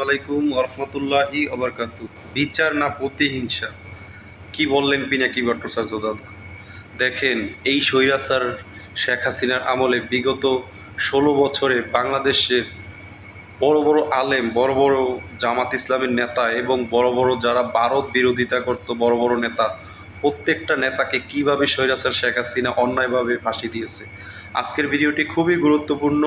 আলাইকুম রহমতুল্লাহি আবরকাত বিচার না প্রতিহিংসা? কি বললেন পিনাকি ভট্টাচার্য দাদা? দেখেন, এই স্বৈরাচার শেখ হাসিনার আমলে বিগত ষোলো বছরে বাংলাদেশের বড় বড় আলেম, বড় বড় জামাত ইসলামের নেতা এবং বড় বড় যারা ভারত বিরোধিতা করত, বড় বড় নেতা, প্রত্যেকটা নেতাকে কীভাবে স্বৈরাচার শেখ হাসিনা অন্যায়ভাবে ফাঁসি দিয়েছে? আজকের ভিডিওটি খুবই গুরুত্বপূর্ণ।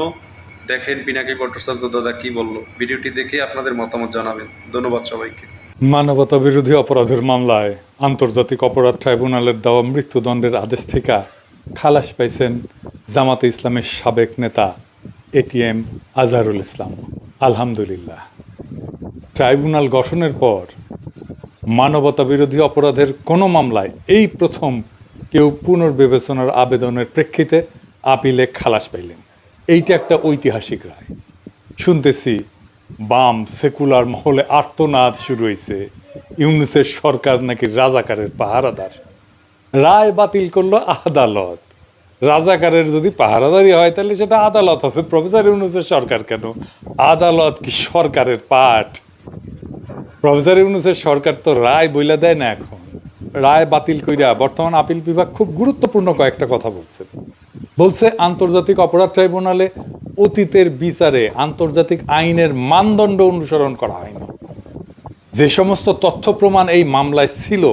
দেখেন পিনাকি ভট্টাচার্য দাদা কি বলল? ভিডিওটি দেখে আপনাদের মতামত জানাবেন। ধন্যবাদ সবাইকে। মানবতা বিরোধী অপরাধের মামলায় আন্তর্জাতিক অপরাধ ট্রাইব্যুনালের দেওয়া মৃত্যুদণ্ডের আদেশ থেকে খালাস পাইছেন জামাতে ইসলামের সাবেক নেতা এটিএম আজহারুল ইসলাম। আলহামদুলিল্লাহ। ট্রাইব্যুনাল গঠনের পর মানবতা বিরোধী অপরাধের কোনো মামলায় এই প্রথম কেউ পুনর্বিবেচনার আবেদনের প্রেক্ষিতে আপিলে খালাস পাইলেন। এইটা একটা ঐতিহাসিক রায়। শুনতেছি, বাম সেকুলার মহলে আর্তনাদ শুরু হয়েছে ইউনুসের সরকার নাকি রাজাকারের পাহারাদার। রায় বাতিল করল আদালত। রাজাকারের যদি পাহারাদারি হয়, তাহলে সেটা আদালত হবে। প্রফেসর ইউনুসের সরকার কেন? আদালত কি সরকারের পাঠ? প্রফেসর ইউনুসের সরকার তো রায় বইলা দেয় না এখন। রায় বাতিল কইরা বর্তমান আপিল বিভাগ খুব গুরুত্বপূর্ণ কয়েকটা কথা বলছে। বলছে, আন্তর্জাতিক অপরাধ ট্রাইব্যুনালে অতীতের বিচারে আন্তর্জাতিক আইনের মানদণ্ড অনুসরণ করা হয়নি। যে সমস্ত তথ্য প্রমাণ এই মামলায় ছিল,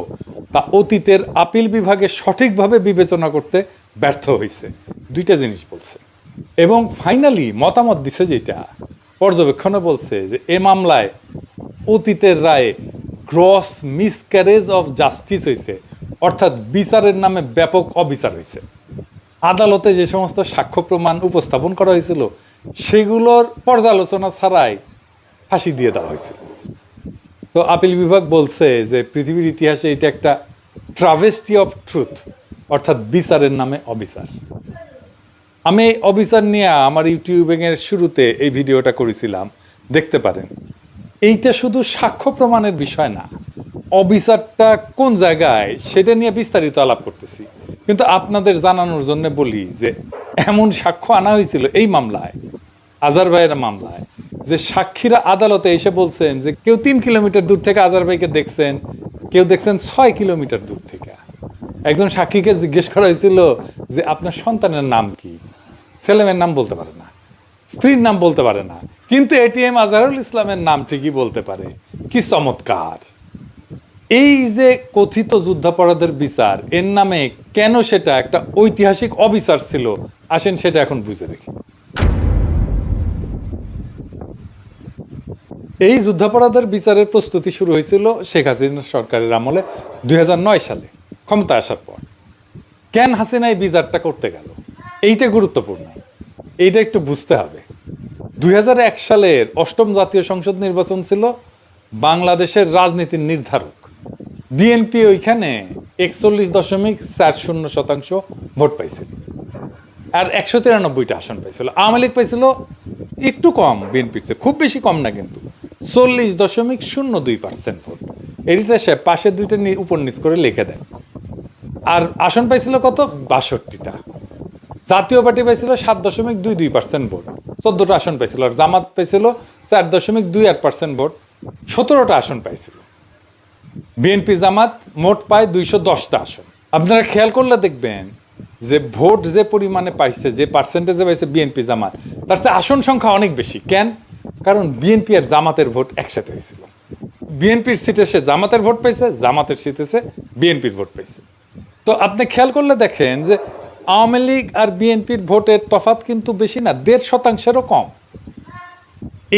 তা অতীতের আপিল বিভাগে সঠিকভাবে বিবেচনা করতে ব্যর্থ হয়েছে দুইটা জিনিস বলছে। এবং ফাইনালি মতামত দিছে যেটা, পর্যবেক্ষণে বলছে যে, এ মামলায় অতীতের রায়ে গ্রস মিসক্যারেজ অফ জাস্টিস হয়েছে অর্থাৎ বিচারের নামে ব্যাপক অবিচার হয়েছে আদালতে যে সমস্ত সাক্ষ্য প্রমাণ উপস্থাপন করা হয়েছিল, সেগুলোর পর্যালোচনা ছাড়াই ফাঁসি দিয়ে দেওয়া হয়েছিল। তো আপিল বিভাগ বলছে যে পৃথিবীর ইতিহাসে এটা একটা ট্রাভেস্টি অফ ট্রুথ অর্থাৎ বিচারের নামে অবিচার। আমি এই অবিচার নিয়ে আমার ইউটিউবিংয়ের শুরুতে এই ভিডিওটা করেছিলাম, দেখতে পারেন। এইটা শুধু সাক্ষ্য প্রমাণের বিষয় না, অবিচারটা কোন জায়গায় সেটা নিয়ে বিস্তারিত আলাপ করতেছি। কিন্তু আপনাদের জানানোর জন্য বলি যে, এমন সাক্ষ্য আনা হয়েছিল এই মামলায়, আজার ভাইয়ের মামলায়, যে সাক্ষীরা আদালতে এসে বলছেন যে কেউ তিন কিলোমিটার দূর থেকে আজার ভাইকে দেখছেন, কেউ দেখছেন ছয় কিলোমিটার দূর থেকে। একজন সাক্ষীকে জিজ্ঞেস করা হয়েছিল যে, আপনার সন্তানের নাম কি? ছেলেমেয়ের নাম বলতে পারে না, স্ত্রীর নাম বলতে পারে না, কিন্তু এটিএম আজহারুল ইসলামের নাম ঠিকই বলতে পারে। কি চমৎকার! এই যে কথিত যুদ্ধাপরাধের বিচার, এর নামে কেন সেটা একটা ঐতিহাসিক অবিচার ছিল? আসেন সেটা এখন বুঝে দেখি। এই যুদ্ধাপরাধের বিচারের প্রস্তুতি শুরু হয়েছিল শেখ হাসিনা সরকারের আমলে দুই হাজার নয় সালে ক্ষমতা আসার পর। কেন হাসিনা এই বিচারটা করতে গেল? এইটা গুরুত্বপূর্ণ। এইটা একটু বুঝতে হবে। দুই হাজার এক সালের অষ্টম জাতীয় সংসদ নির্বাচন ছিল বাংলাদেশের রাজনীতির নির্ধারক। বিএনপি ওইখানে একচল্লিশ দশমিক চার শূন্য শতাংশ ভোট পাইছিল আর একশো তিরানব্বইটা আসন পাইছিল। আওয়ামী লীগ পাইছিল একটু কম বিএনপির চেয়ে, খুব বেশি কম না কিন্তু। চল্লিশ দশমিক শূন্য দুই পার্সেন্ট ভোট। এডিটা সে পাশের দুইটা উপর নিচ করে লিখে দেয় আর আসন পাইছিল কত? বাষট্টিটা। জাতীয় পার্টি পাইছিল সাত দশমিক দুই দুই পার্সেন্ট ভোট। চোদ্দটা আসন পাইছিল আর জামাত পাইছিল চার দশমিক দুই আট পার্সেন্ট ভোট। সতেরোটা আসন পাইছিল। বিএনপি জামাত মোট পায় দুইশো দশটা আসন। আপনারা খেয়াল করলে দেখবেন যে ভোট যে পরিমাণে পাইছে, যে পার্সেন্টেজে পাইছে বিএনপি জামাত, তার চেয়ে আসন সংখ্যা অনেক বেশি। কেন? কারণ বিএনপি আর জামাতের ভোট একসাথে হয়েছিল। বিএনপির সিটে সে জামাতের ভোট পাইছে, জামাতের সিটে সে বিএনপির ভোট পাইছে। তো আপনি খেয়াল করলে দেখেন যে আওয়ামী লীগ আর বিএনপির ভোটের তফাত কিন্তু বেশি না, দেড় শতাংশেরও কম।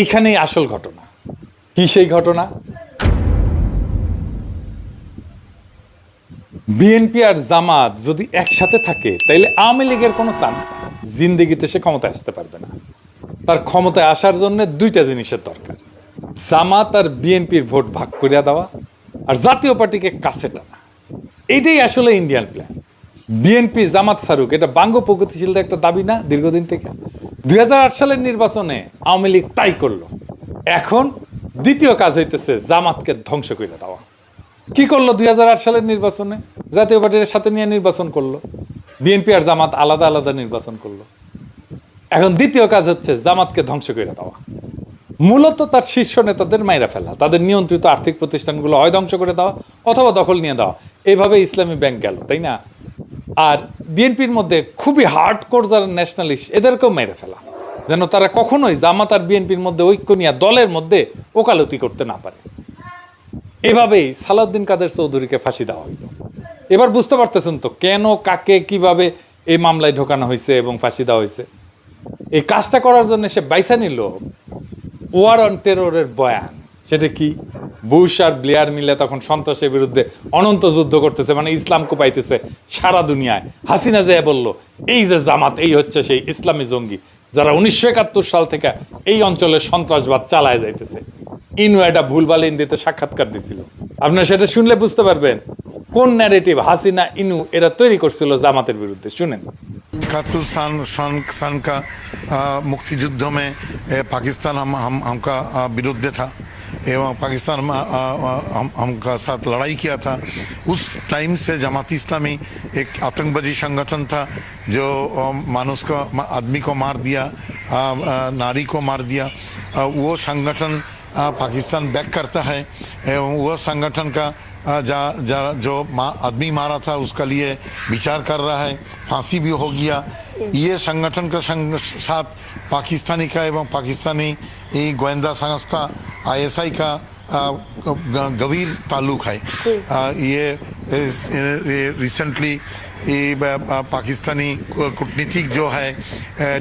এইখানেই আসল ঘটনা। কি সেই ঘটনা? বিএনপি আর জামাত যদি একসাথে থাকে, তাইলে আওয়ামী লীগের কোনো চান্স নেই। জিন্দিগিতে সে ক্ষমতায় আসতে পারবে না। তার ক্ষমতায় আসার জন্য দুইটা জিনিসের দরকার। জামাত আর বিএনপির ভোট ভাগ করিয়া দেওয়া আর জাতীয় পার্টিকে কাছে টানা। এইটাই আসলে ইন্ডিয়ান প্ল্যান বিএনপি, জামাত সারুক এটা বাঙ্গ প্রগতিশীলদের একটা দাবি না দীর্ঘদিন থেকে। দুই হাজার আট সালের নির্বাচনে আওয়ামী লীগ তাই করল। এখন দ্বিতীয় কাজ হইতেছে জামাতকে ধ্বংস করে দেওয়া। কি করল দুই হাজার আট সালের নির্বাচনে? জাতীয় পার্টির সাথে নিয়ে নির্বাচন করল। বিএনপি আর জামাত আলাদা আলাদা নির্বাচন করল। এখন দ্বিতীয় কাজ হচ্ছে জামাতকে ধ্বংস করে দেওয়া। মূলত তার শীর্ষ নেতাদের মাইরা ফেলা, তাদের নিয়ন্ত্রিত আর্থিক প্রতিষ্ঠানগুলো হয় ধ্বংস করে দেওয়া অথবা দখল নিয়ে দেওয়া। এইভাবে ইসলামী ব্যাংক গেল, তাই না? আর বিএনপির মধ্যে খুবই হার্ড কোর যারা ন্যাশনালিস্ট এদেরকেও মেরে ফেলা। যেন তারা কখনোই জামাত আর বিএনপির মধ্যে ঐক্য নিয়ে দলের মধ্যে ওকালতি করতে না পারে। এভাবেই সালাউদ্দিন কাদের চৌধুরীকে ফাঁসি দেওয়া হইল। এবার বুঝতে পারতেছেন তো কেন, কাকে, কীভাবে এই মামলায় ঢোকানো হয়েছে এবং ফাঁসি দেওয়া হয়েছে এই কাজটা করার জন্য সে বাইসা নিল ওয়ার অন টেরোরের বয়ান। সেটা কি? বুশ আর ব্লেয়ার মিলে তখন সন্ত্রাসের বিরুদ্ধে অনন্ত যুদ্ধ করতেছে মানে ইসলাম কোপাইতেছে সারা দুনিয়ায়। হাসিনা যে বলল, এই যে জামাত, এই হচ্ছে সেই ইসলামী জঙ্গি যারা উনিশশো একাত্তর সাল থেকে এই অঞ্চলে সন্ত্রাসবাদ চালায় যাইতেছে। ইনু একটা ভুলভাল ইন্দিতে সাক্ষাৎকার দিছিল আপনারা সেটা শুনলে বুঝতে পারবেন কোন ন্যারেটিভ হাসিনা ইনু এরা তৈরি করছিল জামাতের বিরুদ্ধে শুনেন इकहत्तर सन सन सन का आ, मुक्तियुद्ध में ए, पाकिस्तान हम हम हमका आ, विरुद्ध था एवं पाकिस्तान में, आ, आ, हम हमका साथ लड़ाई किया था उस टाइम से जमात इस्लामी एक आतंकवादी संगठन था जो आ, मानुष को मा- आदमी को मार दिया आ, आ, नारी को मार दिया आ, वो संगठन आ, पाकिस्तान बैक करता है। एवं वो संगठन का जा, जा जो मा, आदमी मारा था उसका लिए विचार कर रहा है। फांसी भी हो गया। ये संगठन का संग, साथ पाकिस्तानी का एवं पाकिस्तानी गोयंदा संस्था आईएसआई का गंभीर ताल्लुक है। ये ये रिसेंटली पाकिस्तानी कूटनीतिक जो है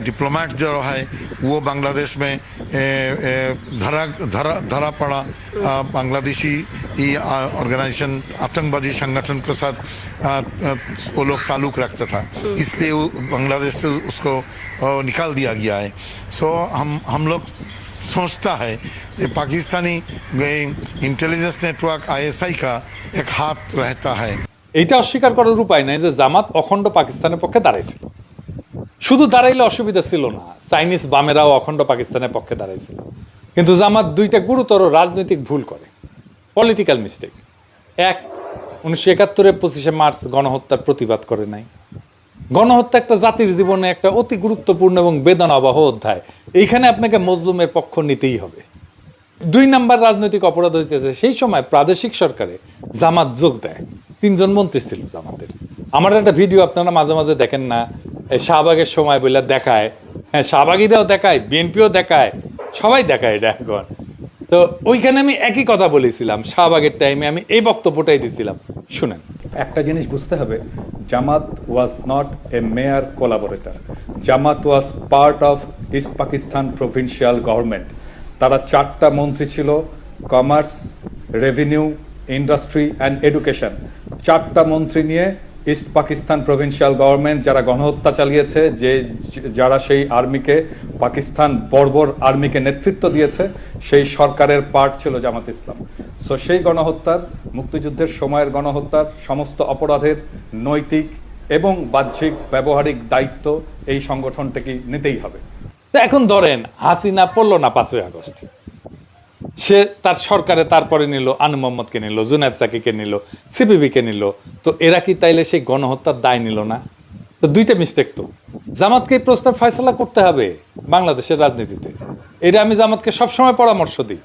डिप्लोमेट जो है वो बांग्लादेश में ए, ए, धरा धरा धरा पड़ा आ, बांग्लादेशी ये ऑर्गेनाइजेशन आतंकवादी संगठन के साथ आ, आ, वो लोग ताल्लुक रखता था इसलिए वो बांग्लादेश से उसको आ, निकाल दिया गया है सो हम हम लोग सोचता है कि पाकिस्तानी इंटेलिजेंस नेटवर्क आईएसआई का एक हाथ रहता है এইটা অস্বীকার করার উপায় নাই যে জামাত অখণ্ড পাকিস্তানের পক্ষে দাঁড়াইছিল শুধু দাঁড়াইলে অসুবিধা ছিল না। চাইনিজ বামেরাও অখণ্ড পাকিস্তানের পক্ষে দাঁড়াইছিল। কিন্তু জামাত দুইটা গুরুতর রাজনৈতিক ভুল করে। পলিটিক্যাল মিস্টেক এক, উনিশশো একাত্তরের পঁচিশে মার্চ গণহত্যার প্রতিবাদ করে নাই। গণহত্যা একটা জাতির জীবনে একটা অতি গুরুত্বপূর্ণ এবং বেদনাবহ অধ্যায়। এইখানে আপনাকে মজলুমের পক্ষ নিতেই হবে। দুই নাম্বার রাজনৈতিক অপরাধ হইতেছে, সেই সময় প্রাদেশিক সরকারে জামাত যোগ দেয়। তিনজন মন্ত্রী ছিল জামাতের। আমার একটা ভিডিও আপনারা মাঝে মাঝে দেখেন না। শাহবাগের সময় বলে দেখায়। হ্যাঁ শাহবাগিরাও দেখায়, বিএনপিও দেখায়, সবাই দেখায় এটা এখন। তো ওইখানে আমি একই কথা বলেছিলাম, শাহবাগের টাইমে আমি এই বক্তব্যটাই দিছিলাম। শুনেন। একটা জিনিস বুঝতে হবে, Jamaat was not a mere collaborator Jamaat was part of East Pakistan provincial government তারা চারটা মন্ত্রী ছিল commerce revenue industry and education চারটা মন্ত্রী নিয়ে ইস্ট পাকিস্তান প্রভিন্সিয়াল গভর্নমেন্ট যারা গণহত্যা চালিয়েছে, যে যারা সেই আর্মিকে, পাকিস্তান বর্বর আর্মিকে নেতৃত্ব দিয়েছে, সেই সরকারের পার্ট ছিল জামাত ইসলাম। সো সেই গণহত্যার, মুক্তিযুদ্ধের সময়ের গণহত্যার সমস্ত অপরাধের নৈতিক এবং বাহ্যিক ব্যবহারিক দায়িত্ব এই সংগঠনটাকে নিতেই হবে। তো এখন ধরেন, হাসিনা পড়ল না পাঁচই আগস্ট। সে তার সরকারে তারপরে নিল, আনু মোহাম্মদকে নিল, জুনায়দ সাকিকে নিল, সিপিবিকে নিল। তো এরা কি তাইলে সেই গণহত্যার দায় নিল না? তো দুইটা মিস্টেক তো। জামাতকে এই প্রশ্নের ফয়সলা করতে হবে বাংলাদেশের রাজনীতিতে। এটা আমি জামাতকে সবসময় পরামর্শ দিই।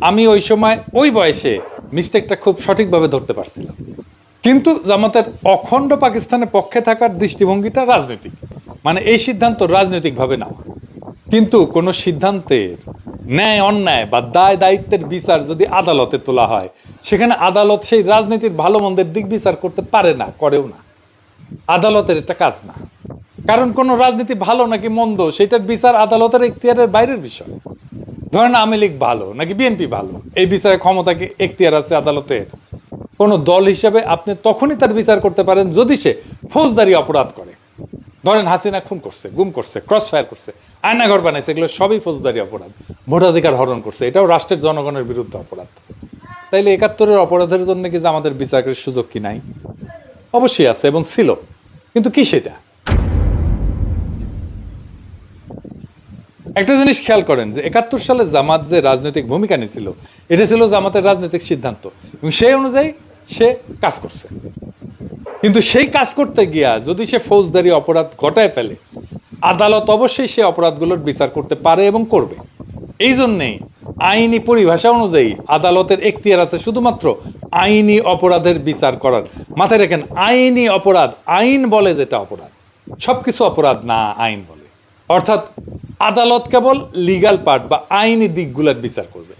আমি ওই সময়, ওই বয়সে মিস্টেকটা খুব সঠিকভাবে ধরতে পারছিলাম। কিন্তু জামাতের অখণ্ড পাকিস্তানের পক্ষে থাকার দৃষ্টিভঙ্গিটা রাজনৈতিক। মানে এই সিদ্ধান্ত রাজনৈতিকভাবে নেওয়া। কিন্তু কোনো সিদ্ধান্তের ন্যায়, অন্যায় বা দায় দায়িত্বের বিচার যদি আদালতে তোলা হয়, সেখানে আদালত সেই রাজনীতির ভালো মন্দের দিক বিচার করতে পারে না, করেও না। আদালতের এটা কাজ না। কারণ কোনো রাজনীতি ভালো নাকি মন্দ, সেটার বিচার আদালতের এখতিয়ারের বাইরের বিষয়। ধরেন আওয়ামী লীগ ভালো নাকি বিএনপি ভালো, এই বিচারের ক্ষমতা কি এখতিয়ার আছে আদালতের কোনো দল হিসেবে আপনি তখনই তার বিচার করতে পারেন যদি সে ফৌজদারি অপরাধ করে। ধরেন হাসিনা খুন করছে, গুম করছে ক্রস ফায়ার করছে। আয়নাঘর বানাইছে, এগুলো সবই ফৌজদারি অপরাধ। ভোটাধিকার হরণ করছে, এটাও রাষ্ট্রের জনগণের বিরুদ্ধে অপরাধ। তাইলে একাত্তরের অপরাধের জন্য কি যে আমাদের বিচারের সুযোগ কি নাই? অবশ্যই আছে এবং ছিল, কিন্তু কি সেটা? একটা জিনিস খেয়াল করেন যে একাত্তর সালে জামাত যে রাজনৈতিক ভূমিকা নিয়েছিল, এটা ছিল জামাতের রাজনৈতিক সিদ্ধান্ত। এবং সেই অনুযায়ী সে কাজ করছে। কিন্তু সেই কাজ করতে গিয়া যদি সে ফৌজদারি অপরাধ ঘটায় ফেলে আদালত অবশ্যই সে অপরাধগুলোর বিচার করতে পারে এবং করবে। এই জন্যেই আইনি পরিভাষা অনুযায়ী আদালতের এখতিয়ার আছে শুধুমাত্র আইনি অপরাধের বিচার করার। মাথায় রাখেন, আইনি অপরাধ, আইন বলে যেটা অপরাধ। সবকিছু অপরাধ না, আইন বলে। অর্থাৎ আদালত কেবল লিগাল পার্ট বা আইনি দিকগুলোর বিচার করবে।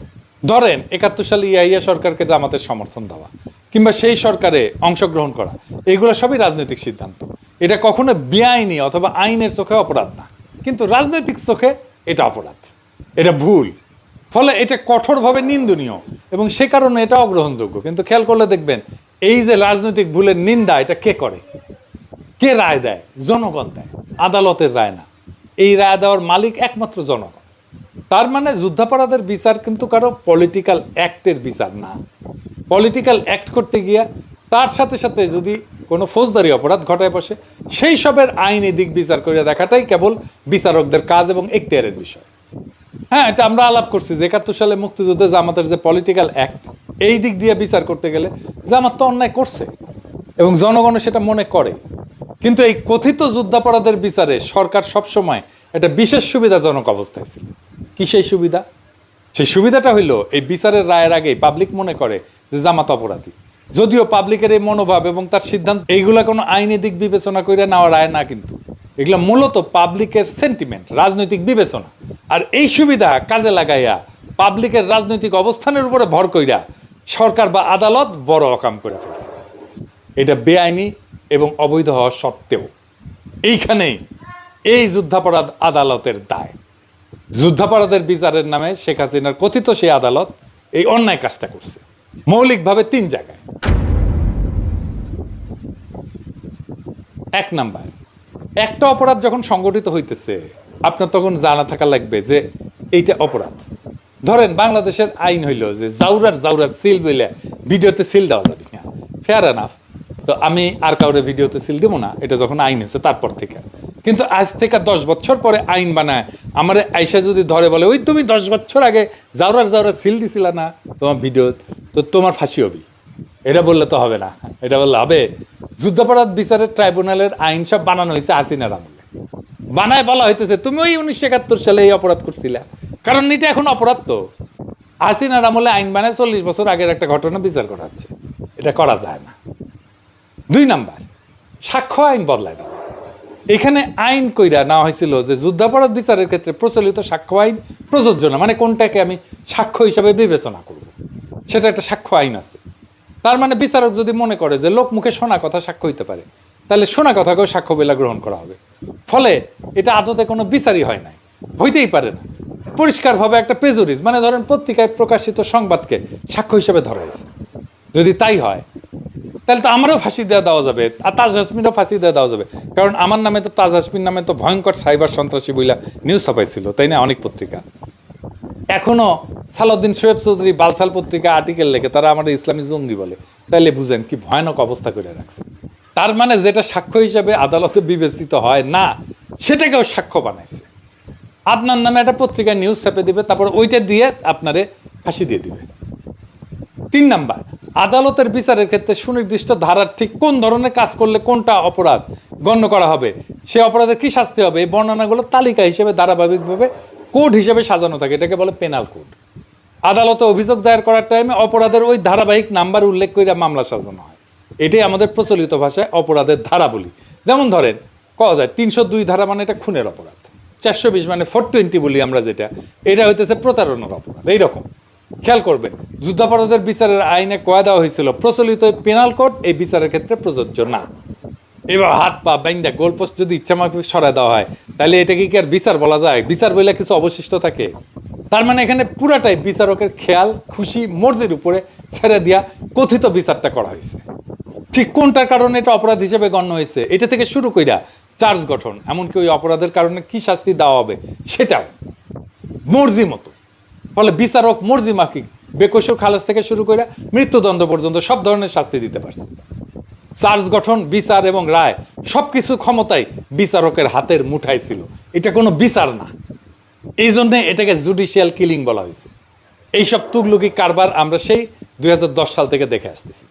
ধরেন, একাত্তর সালে ইয়াইয়া সরকারকে জামাতের সমর্থন দেওয়া কিংবা সেই সরকারে অংশগ্রহণ করা। এগুলো সবই রাজনৈতিক সিদ্ধান্ত। এটা কখনো বেআইনি অথবা আইনের চোখে অপরাধ না। কিন্তু রাজনৈতিক চোখে এটা অপরাধ। এটা ভুল। ফলে এটা কঠোরভাবে নিন্দনীয় এবং সে কারণে এটা অগ্রহণযোগ্য। কিন্তু খেয়াল করলে দেখবেন, এই যে রাজনৈতিক ভুলের নিন্দা, এটা কে করে? কে রায় দেয়? জনগণ দেয়। আদালতের রায় না। এই রায় দেওয়ার মালিক একমাত্র জনগণ। তার মানে যুদ্ধাপরাধের বিচার কিন্তু কারও পলিটিক্যাল অ্যাক্টের বিচার না। পলিটিক্যাল অ্যাক্ট করতে গিয়া তার সাথে সাথে যদি কোনো ফৌজদারি অপরাধ ঘটায় বসে, সেই সবের আইনি দিক বিচার করে দেখাটাই কেবল বিচারকদের কাজ এবং এখতিয়ারের বিষয়। হ্যাঁ এটা আমরা আলাপ করছি যে একাত্তর সালে মুক্তিযুদ্ধে জামাতের যে পলিটিক্যাল অ্যাক্ট এই দিক দিয়ে বিচার করতে গেলে জামাত তো অন্যায় করছে এবং জনগণও সেটা মনে করে। কিন্তু এই কথিত যুদ্ধাপরাধের বিচারে সরকার সবসময় একটা বিশেষ সুবিধাজনক অবস্থায় ছিল। কি সেই সুবিধা? সেই সুবিধাটা হইল এই বিচারের রায়ের আগেই পাবলিক মনে করে যে জামাত অপরাধী। যদিও পাবলিকের এই মনোভাব এবং তার সিদ্ধান্ত, এইগুলা কোনো আইনি দিক বিবেচনা করে নেওয়া রায় না কিন্তু। এগুলো মূলত পাবলিকের সেন্টিমেন্ট রাজনৈতিক বিবেচনা। আর এই সুবিধা কাজে লাগাইয়া পাবলিকের রাজনৈতিক অবস্থানের উপরে ভর কইরা সরকার বা আদালত বড় অকাম করে ফেলছে। এটা বেআইনি এবং অবৈধ হওয়া সত্ত্বেও। এইখানেই এই যুদ্ধাপরাধ আদালতের দায়। যুদ্ধাপরাধের বিচারের নামে শেখ হাসিনার কথিত সেই আদালত এই অন্যায় কাজটা করছে। মৌলিকভাবে তিন জায়গায়। এক নাম্বার, একটা অপরাধ যখন সংগঠিত হইতেছে, আপনার তখন জানা থাকা লাগবে যে এইটা অপরাধ। ধরেন বাংলাদেশের আইন হইল যে জাউরার জাউরার সিল বইলে ভিডিওতে সিল দেওয়া যাবে না ফেয়ার এনাফ তো আমি আর কাউরে ভিডিওতে সিল দেবো না, এটা যখন আইন হয়েছে তারপর থেকে। কিন্তু আজ থেকে দশ বছর পরে আইন বানায়, আমার আইসা যদি ধরে বলে, ওই তুমি দশ বছর আগে জাউরার জাউরার সিল দিছিলা না? তোমার ভিডিও তো তোমার ফাঁসি হবি। এটা বললে তো হবে না। এটা বললে হবে, যুদ্ধাপরাধ বিচারের ট্রাইব্যুনালের আইন সব বানানো হয়েছে হাসিনার আমলে বানায় বলা হইতেছে, তুমি ওই উনিশশো একাত্তর সালে এই অপরাধ করছিলা। কারণ এটা এখন অপরাধ তো। হাসিনার আমলে আইন বানায় চল্লিশ বছর আগের একটা ঘটনা বিচার করা হচ্ছে। এটা করা যায় না। দুই নাম্বার, সাক্ষ্য আইন বদলায় না এখানে আইন কইরা নেওয়া হয়েছিল যে যুদ্ধাপরাধ বিচারের ক্ষেত্রে প্রচলিত সাক্ষ্য আইন প্রযোজ্য না। মানে কোনটাকে আমি সাক্ষ্য হিসাবে বিবেচনা করব? সেটা একটা সাক্ষ্য আইন আছে। তার মানে বিচারক যদি মনে করে যে লোক মুখে শোনা কথা সাক্ষ্য হইতে পারে, তাহলে শোনা কথাকেও সাক্ষ্য বেলা গ্রহণ করা হবে। ফলে এটা আদতে কোনো বিচারই হয় নাই। হইতেই পারে না। পরিষ্কারভাবে একটা প্রেজুরিজ মানে ধরেন পত্রিকায় প্রকাশিত সংবাদকে সাক্ষ্য হিসেবে ধরা হয়েছে। যদি তাই হয়, তাহলে তো আমারও ফাঁসি দেওয়া দেওয়া যাবে, আর তাজ হাসমিনও ফাঁসি দেওয়া দেওয়া যাবে। কারণ আমার নামে তো তাজ হাসমিন নামে তো ভয়ঙ্কর সাইবার সন্ত্রাসী বইলা নিউজ ছাপাইছিল, তাই না? অনেক পত্রিকা। এখনও সালাউদ্দিন শোয়েব চৌধুরী বালসাল পত্রিকা আর্টিকেল লেখে, তারা আমাদের ইসলামী জঙ্গি বলে। তাইলে বুঝেন কি ভয়ানক অবস্থা করে রাখছে। তার মানে যেটা সাক্ষ্য হিসাবে আদালতে বিবেচিত হয় না, সেটাকেও সাক্ষ্য বানাইছে। আপনার নামে একটা পত্রিকায় নিউজ ছাপে দিবে, তারপর ওইটা দিয়ে আপনারে ফাঁসি দিয়ে দিবে। তিন নাম্বার, আদালতের বিচারের ক্ষেত্রে সুনির্দিষ্ট ধারার ঠিক কোন ধরনের কাজ করলে কোনটা অপরাধ গণ্য করা হবে, সে অপরাধের কি শাস্তি হবে, এই বর্ণনাগুলো তালিকা হিসেবে ধারাবাহিকভাবে কোড হিসেবে সাজানো থাকে, এটাকে বলে পেনাল কোড আদালতে অভিযোগ দায়ের করার টাইমে অপরাধের ওই ধারাবাহিক নাম্বার উল্লেখ করে মামলা সাজানো হয়। এটাই আমাদের প্রচলিত ভাষায় অপরাধের ধারা বলি। যেমন ধরেন, কওয়া যায়, তিনশো দুই ধারা মানে এটা খুনের অপরাধ। চারশো বিশ মানে ফোর টোয়েন্টি বলি আমরা যেটা। এটা হইতেছে প্রতারণার অপরাধ। এইরকম। খেয়াল করবেন, যুদ্ধাপরাধের বিচারের আইনে কয়া দেওয়া হয়েছিল, প্রচলিত পেনাল কোড এই বিচারের ক্ষেত্রে প্রযোজ্য না। এবার হাত পা বাইন্দা গোলপোস্ট যদি ইচ্ছা মাফিক সরায় দেওয়া হয়, তাহলে এটাকে কি আর বিচার বলা যায়? বিচার বলে কিছু অবশিষ্ট থাকে? তার মানে এখানে পুরাটাই বিচারকের খেয়াল, খুশি, মর্জির উপরে ছেড়ে দিয়া কথিত বিচারটা করা হয়েছে। ঠিক কোনটার কারণে এটা অপরাধ হিসেবে গণ্য হয়েছে? এটা থেকে শুরু কইরা চার্জ গঠন, এমনকি ওই অপরাধের কারণে কি শাস্তি দেওয়া হবে সেটাও। মর্জি মতো। ফলে বিচারক মর্জি মাফিক বেকসুর খালাস থেকে শুরু করে মৃত্যুদণ্ড পর্যন্ত সব ধরনের শাস্তি দিতে পারছে। চার্জ গঠন, বিচার এবং রায় সবকিছু ক্ষমতাই বিচারকের হাতের মুঠায় ছিল। এটা কোনো বিচার না। এই জন্যে এটাকে জুডিশিয়াল কিলিং বলা হয়েছে। এইসব তুগলুকি কারবার আমরা সেই দুই হাজার দশ সাল থেকে দেখে আসতেছি।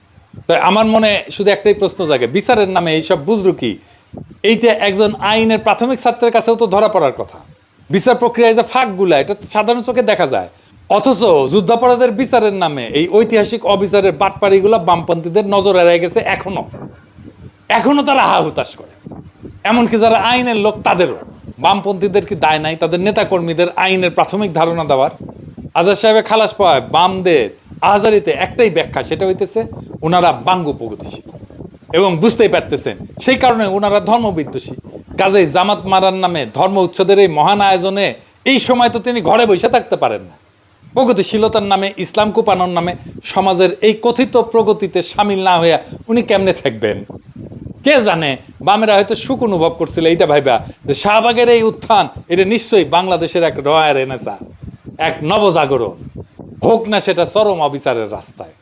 তাই আমার মনে শুধু একটাই প্রশ্ন জাগে, বিচারের নামে এইসব বুঝরু কি এইটা একজন আইনের প্রাথমিক ছাত্রের কাছেও তো ধরা পড়ার কথা। বিচার প্রক্রিয়ায় যে ফাঁকগুলা, এটা সাধারণ চোখে দেখা যায়। অথচ যুদ্ধাপরাধের বিচারের নামে এই ঐতিহাসিক অবিচারের বাটপাড়িগুলো বামপন্থীদের নজর এড়িয়ে গেছে এখনও। এখনও তারা হা হুতাশ করে। এমনকি যারা আইনের লোক, তাদেরও। বামপন্থীদের কি দায় নাই? তাদের নেতাকর্মীদের আইনের প্রাথমিক ধারণা দেওয়ার। আজাদ সাহেবের খালাস পাওয়ায় বামদের আহাজারিতে একটাই ব্যাখ্যা, সেটা হইতেছে ওনারা বাঙ্গু প্রগতিশীল এবং বুঝতেই পারতেছেন, সেই কারণে ওনারা ধর্মবিদ্বেষী। কাজেই জামাত মারার নামে ধর্ম উচ্ছেদের এই মহান আয়োজনে এই সময় তো তিনি ঘরে বসে থাকতে পারেন না। প্রগতিশীলতার নামে, ইসলাম কুপানোর নামে সমাজের এই কথিত প্রগতিতে সামিল না হইয়া উনি কেমনে থাকবেন? কে জানে? বামেরা হয়তো সুখ অনুভব করছিল, এইটা ভাইবা, যে শাহবাগের এই উত্থান, এটা নিশ্চয়ই বাংলাদেশের এক রয়ার এনেছা, এক নবজাগরণ। হোক না সেটা চরম অবিচারের রাস্তায়।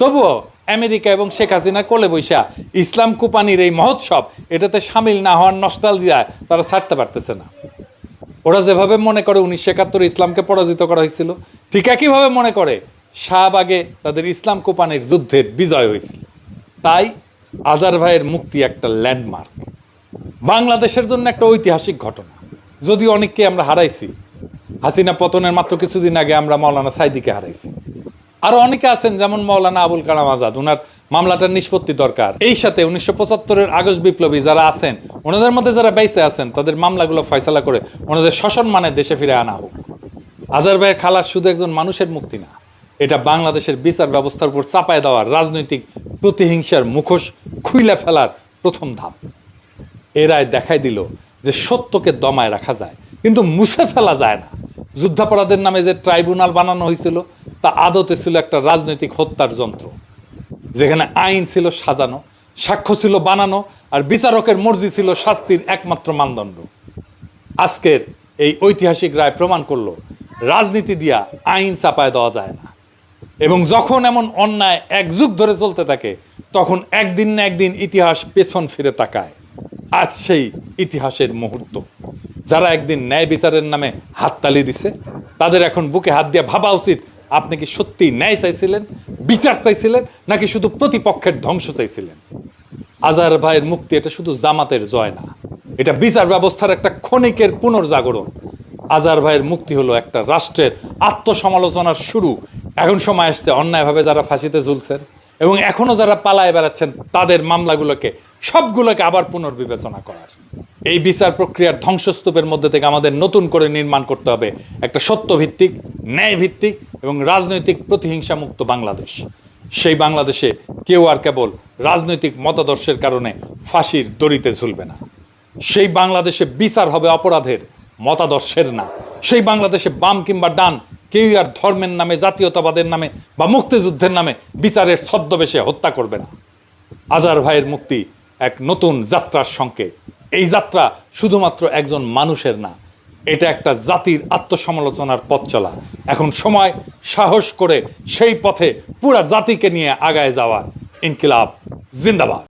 তবুও আমেরিকা এবং শেখ হাসিনা কোলে বৈশা ইসলাম কুপানির এই মহোৎসব, এটাতে সামিল না হওয়ার নস্টালজিয়ায় তারা ছাড়তে পারতেছে না। ওরা যেভাবে মনে করে উনিশশো একাত্তরে ইসলামকে পরাজিত করা হয়েছিল, ঠিক একইভাবে মনে করে শাহবাগে তাদের ইসলাম কোপানির যুদ্ধের বিজয় হয়েছিল। তাই আজার ভাইয়ের মুক্তি একটা ল্যান্ডমার্ক। বাংলাদেশের জন্য একটা ঐতিহাসিক ঘটনা। যদিও অনেককে আমরা হারাইছি। হাসিনা পতনের মাত্র কিছুদিন আগে আমরা মৌলানা সাইদিকে হারাইছি। আরও অনেকে আছেন যেমন মৌলানা আবুল কালাম আজাদ ওনার মামলাটার নিষ্পত্তি দরকার। এই সাথে উনিশশো পঁচাত্তরের আগস্ট বিপ্লবী যারা আছেন, ওনাদের মধ্যে যারা বেঁচে আছেন, তাদের মামলাগুলো ফয়সলা করে ওনাদের সসম্মানে দেশে ফিরে আনা হোক। আজার ভাইয়ের খালাস শুধু একজন মানুষের মুক্তি না এটা বাংলাদেশের বিচার ব্যবস্থার উপর চাপায় দেওয়ার রাজনৈতিক প্রতিহিংসার মুখোশ খুইলা ফেলার প্রথম ধাপ। এরাই দেখাই দিল যে সত্যকে দমায় রাখা যায়, কিন্তু মুছে ফেলা যায় না। যুদ্ধাপরাধের নামে যে ট্রাইব্যুনাল বানানো হয়েছিল, তা আদতে ছিল একটা রাজনৈতিক হত্যার যন্ত্র। যেখানে আইন ছিল সাজানো, সাক্ষ্য ছিল বানানো, আর বিচারকের মর্জি ছিল শাস্তির একমাত্র মানদণ্ড। আজকের এই ঐতিহাসিক রায় প্রমাণ করল, রাজনীতি দিয়া আইন চাপায় দেওয়া যায় না। এবং যখন এমন অন্যায় এক যুগ ধরে চলতে থাকে, তখন একদিন না একদিন ইতিহাস পেছন ফিরে তাকায়। আজ সেই ইতিহাসের মুহূর্ত। যারা একদিন ন্যায় বিচারের নামে হাততালি দিছে, তাদের এখন বুকে হাত দিয়ে ভাবা উচিত, আপনি কি সত্যি ন্যায় চাইছিলেন, বিচার চাইছিলেন, নাকি শুধু প্রতিপক্ষের ধ্বংস চাইছিলেন? আজার ভাইয়ের মুক্তি এটা শুধু জামাতের জয় না, এটা বিচার ব্যবস্থার একটা ক্ষণিকের পুনর্জাগরণ। আজার ভাইয়ের মুক্তি হলো একটা রাষ্ট্রের আত্মসমালোচনার শুরু এখন সময় আসছে, অন্যায়ভাবে যারা ফাঁসিতে ঝুলছেন এবং এখনও যারা পালায় বেড়াচ্ছেন, তাদের মামলাগুলোকে, সবগুলোকে আবার পুনর্বিবেচনা করার। এই বিচার প্রক্রিয়ার ধ্বংসস্তূপের মধ্যে থেকে আমাদের নতুন করে নির্মাণ করতে হবে একটা সত্যভিত্তিক ন্যায় ভিত্তিক এবং রাজনৈতিক প্রতিহিংসা মুক্ত বাংলাদেশ। সেই বাংলাদেশে কেউ আর কেবল রাজনৈতিক মতাদর্শের কারণে ফাঁসির দড়িতে ঝুলবে না। সেই বাংলাদেশে বিচার হবে অপরাধের, মতাদর্শের না। সেই বাংলাদেশে বাম কিংবা ডান কেউই আর ধর্মের নামে, জাতীয়তাবাদের নামে বা মুক্তিযুদ্ধের নামে বিচারের ছদ্মবেশে হত্যা করবে না। আজার ভাইয়ের মুক্তি এক নতুন যাত্রার সংকেত। এই যাত্রা শুধুমাত্র একজন মানুষের না, এটা একটা জাতির আত্মসমালোচনার পথ চলা। এখন সময় সাহস করে সেই পথে পুরা জাতিকে নিয়ে আগায় যাওয়া ইনকিলাব, জিন্দাবাদ।